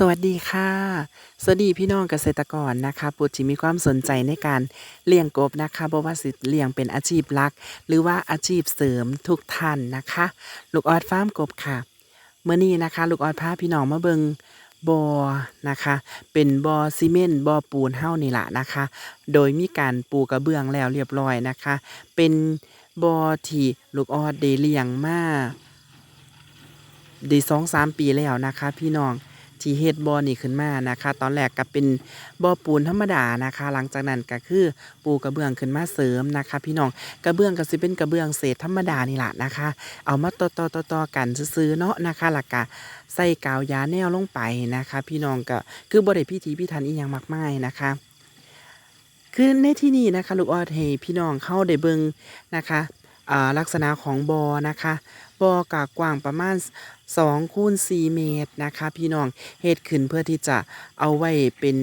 สวัสดีค่ะ สวัสดีพี่น้องเกษตรกรนะคะผู้ที่มีความสนใจในการเลี้ยงกบนะคะบ่ว่าสิเลี้ยงเป็นอาชีพหลัก หรือว่าอาชีพเสริมทุกท่านนะคะ ลูกออดฟาร์มกบค่ะเมื่อนี้นะคะ ลูกออดพาพี่น้องมาเบิงบ่อนะคะ เป็นบ่อซีเมนต์บ่อปูนเฮ้านี่แหละนะคะ โดยมีการปูกระเบื้องแล้วเรียบร้อยนะคะ เป็นบ่อที่ลูกออดได้เลี้ยงมาได้สองสามปีแล้วนะคะ พี่น้อง ที่เฮ็ดบ่อนี่ขึ้นมานะคะ ตอนแรกก็เป็นบ่อปูนธรรมดานะคะ หลังจากนั้นก็คือปูกระเบื้องขึ้นมาเสริมนะคะ พี่น้องกระเบื้องก็สิเป็นกระเบื้องเศษธรรมดานี่แหละนะคะ เอามาต่อต่อต่อต่อกันซื้อเนาะนะคะแล้วก็ใส่กาวยาแนวลงไปนะคะ พี่น้องก็คือบ่ได้พิธีพิถันอีหยังมากมายนะคะคือในที่นี้นะคะ ลูกออดให้พี่น้องเข้าได้เบิงนะคะ อ่าลักษณะของบอ่อนะคะบ่อกกว้างประมาณ2คูณ4เมตรนะคะ พี่น้องเฮ็ดขึ้นเพื่อที่จะเอาไว้เป็น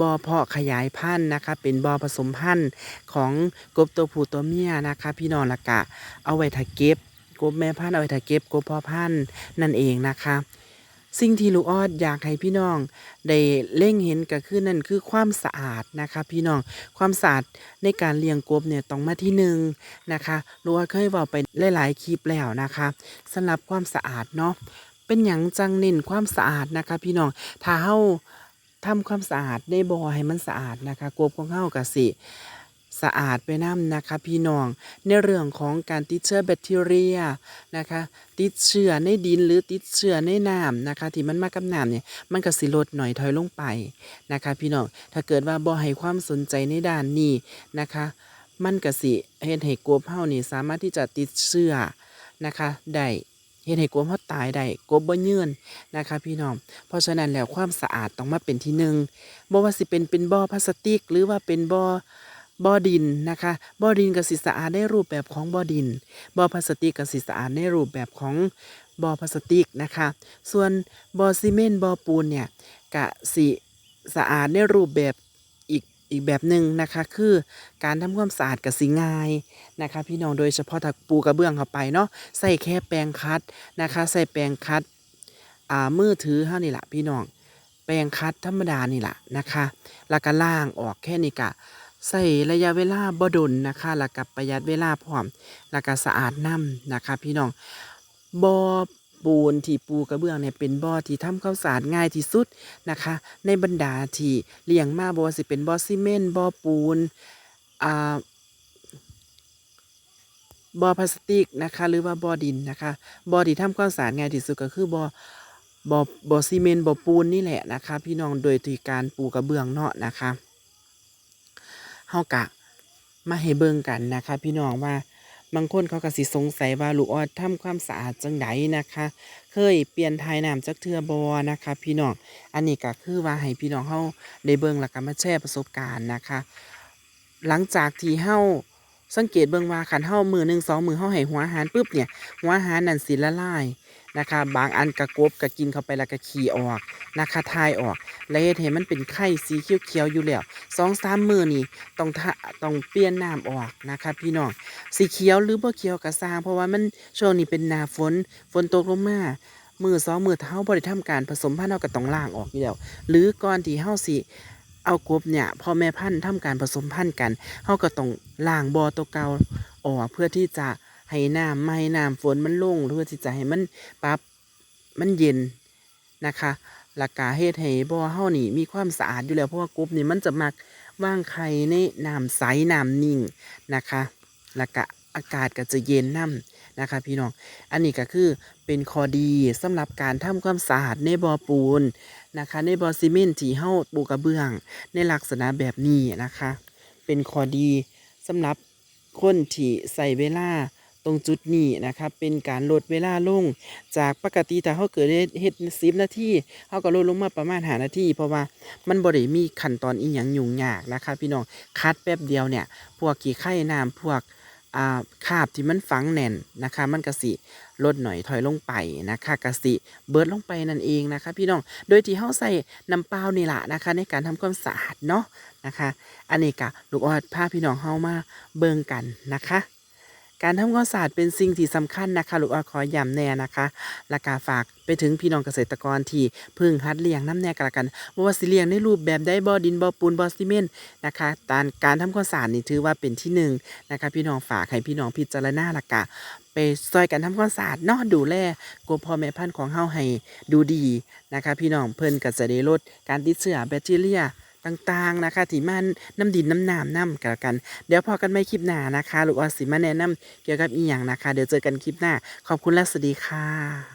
บ่อเพาะขยายพันธุ์นะคะ เป็นบ่อผสมพันธุ์ของกบตัวผู้ตัวเมียนะคะ พี่น้องละกะ เอาไว้ถ้าเก็บกบแม่พันธุ์เอาไว้ถ้าเก็บกบพ่อพันธุ์นั่นเองนะคะ สิ่งที่ลูกออดอยากให้พี่น้องได้เล็งเห็นก็คือนั่นคือความสะอาดนะคะ พี่น้องความสะอาดในการเลี้ยงกบเนี่ยต้องมาที่หนึ่งนะคะลูกออดเคยบอกไปหลายๆคลิปแล้วนะคะสำหรับความสะอาดเนาะเป็นอย่างจังเน้นความสะอาดนะคะ พี่น้องถ้าเฮาทำความสะอาดในบ่อให้มันสะอาดนะคะกบของเฮาก็สิ สะอาดไปน้ำนะคะ พี่น้องในเรื่องของการติดเชื้อแบคทีเรียนะคะ ติดเชื้อในดินหรือติดเชื้อในน้ำนะคะ ที่มันมากับน้ำเนี่ยมันก็สิลดหน่อยถอยลงไปนะคะ พี่น้องถ้าเกิดว่าบ่ให้ความสนใจในด้านนี้นะคะ มันก็สิเฮ็ดให้กบเฮานี่สามารถที่จะติดเชื้อนะคะได้เฮ็ดให้กบเฮาตายได้กบบ่ยืนนะคะ พี่น้อง เพราะฉะนั้นแล้วความสะอาดต้องมาเป็นที่หนึ่งบ่ว่าสิเป็นเป็นบ่อพลาสติก หรือว่าเป็นบ่อ บ่อดินนะคะบ่อดินกับสิสะอาดในรูปแบบของบ่อดินบ่อพลาสติกกับสิสะอาดในรูปแบบของบ่อพลาสติกนะคะ ส่วนบ่อซีเมนต์บ่อปูนเนี่ยกะสิสะอาดในรูปแบบอีกอีกแบบหนึ่งนะคะ คือการทำความสะอาดกับสิง่ายนะคะ พี่น้องโดยเฉพาะถ้าปูกระเบื้องเข้าไปเนาะใส่แค่แปรงคัดนะคะ ใส่แปรงคัดอ่ามือถือเท่านี่แหละพี่น้องแปรงคัดธรรมดานี่แหละนะคะ แล้วก็ล่างออกแค่นี้กะ ใส่ระยะเวลาบ่ดนนะคะแล้วก็ประหยัดเวลาพร้อมแล้วก็สะอาดน้ำนะคะ พี่น้องบ่อปูนที่ปูกระเบื้องเนี่ยเป็นบ่อที่ทำความสะอาดง่ายที่สุดนะคะ ในบรรดาที่เลี้ยงมาบ่ว่าสิเป็นบ่อซีเมนต์บ่อปูนอ่าบ่อพลาสติกนะคะหรือว่าบ่อดินนะคะบ่อที่ทำความสะอาดง่ายที่สุดก็คือบ่อบ่อบ่อซีเมนต์บ่อปูนนี่แหละนะคะ พี่น้องโดยที่การปูกระเบื้องเนาะนะคะ เฮากะมาให้เบิ่งกันนะคะ พี่น้องว่าบางคนเขาก็สิสงสัยว่าลูกออดทำความสะอาดจังไดนะคะ เคยเปลี่ยนทายน้ำจักเทือบอนะคะ พี่น้องอันนี้ก็คือว่าให้พี่น้องเฮาได้เบิ่งแล้วก็มาแชร์ประสบการณ์นะคะ หลังจากที่เฮา สังเกตเบิ่งว่าคันเฮามือหนึ่งสองมือเฮาให้หัวหารปุ๊บเนี่ยหัวหารนั่นสิละลายนะคะบางอันกระกบก็กินเข้าไปแล้วก็ขี้ออกนะคะทายออกแล้วเฮ็ดให้มันเป็นไข่สีเขียวๆอยู่แล้วสองสามมือนี่ต้องต้องเปลี่ยนน้ำออกนะคะพี่น้องสีเขียวหรือบ่เขียวก็สร้างเพราะว่ามันช่วงนี้เป็นหน้าฝนฝนตกลงมามือสองมือเท้าบ่ได้ทำการผสมพันธุ์เฮาก็ต้องล้างออกอยู่แล้วหรือก่อนที่เฮาสิ เอากบเนี่ยพ่อแม่พันธุ์ทำการผสมพันธุ์กันเฮาก็ต้องล้างบ่อตัวเก่าออกเพื่อที่จะให้น้ำไม่ให้น้ำฝนมันลงเพื่อที่จะให้มันปรับมันเย็นนะคะหลักกาเฮ็ดให้บ่อเฮานี่มีความสะอาดอยู่แล้วเพราะว่ากบนี่มันจะมักว่างไข่ในน้ำใสน้ำนิ่งนะคะแล้วก็ อากาศก็จะเย็นน้ำนะคะพี่น้อง อันนี้ก็คือเป็นข้อดีสำหรับการทำความสะอาดในบ่อปูนนะคะ ในบ่อซีเมนต์ที่เฮาปูกระเบื้อง ในลักษณะแบบนี้นะคะ เป็นข้อดีสำหรับคนที่ใส่เวลาตรงจุดนี้นะคะเป็นการลดเวลาลง จากปกติถ้าเขาเกิดเฮ็ดสิบนาทีเขาก็ลดลงมาประมาณหานาทีเพราะว่ามันบ่ได้มีขั้นตอนอีหยังยุ่งยากนะคะพี่น้องคัดแป๊บเดียวเนี่ย พวกขี้ไข่น้ำพวก อ่าคาบที่มันฝังแน่นนะคะ มันกระสิลดหน่อยถอยลงไปนะคะกระสิเบิดลงไปนั่นเองนะคะ พี่น้องโดยที่เฮาใส่น้ำเปล่านี่แหละนะคะ ในการทำความสะอาดเนาะนะคะ อันนี้กะลูกออดพาพี่น้องเฮามาเบิ่งกันนะคะ การทำความสะอาดเป็นสิ่งที่สำคัญนะคะลูกอ้อขอย้ำแน่นะคะและกาฝากไปถึงพี่น้องเกษตรกรที่พึ่งหัดเลี้ยงน้ำแน่กันละกันบ่ว่าสิเลี้ยงในรูปแบบใดบ่ดินบ่ปูนบ่ซีเมนต์นะคะการการทำความสะอาดนี่ถือว่าเป็นที่หนึ่งนะคะพี่น้องฝากให้พี่น้องพิจารณาละกะไปซอยกันทำความสะอาดเนาะดูแลกลัวพ่อแม่พันธุ์ของเฮาให้ดูดีนะคะ พี่น้องเพิ่นก็จะได้ลดการติดเชื้อแบคทีเรีย ต่างๆนะคะที่มันน้ำดินน้ำน้ำน้ำกันกัน เดี๋ยวพอกันไม่คลิปหน้านะคะ ลูกออสสิมาแนะนำเกี่ยวกับอีหยังนะคะ เดี๋ยวเจอกันคลิปหน้า ขอบคุณและสวัสดีค่ะ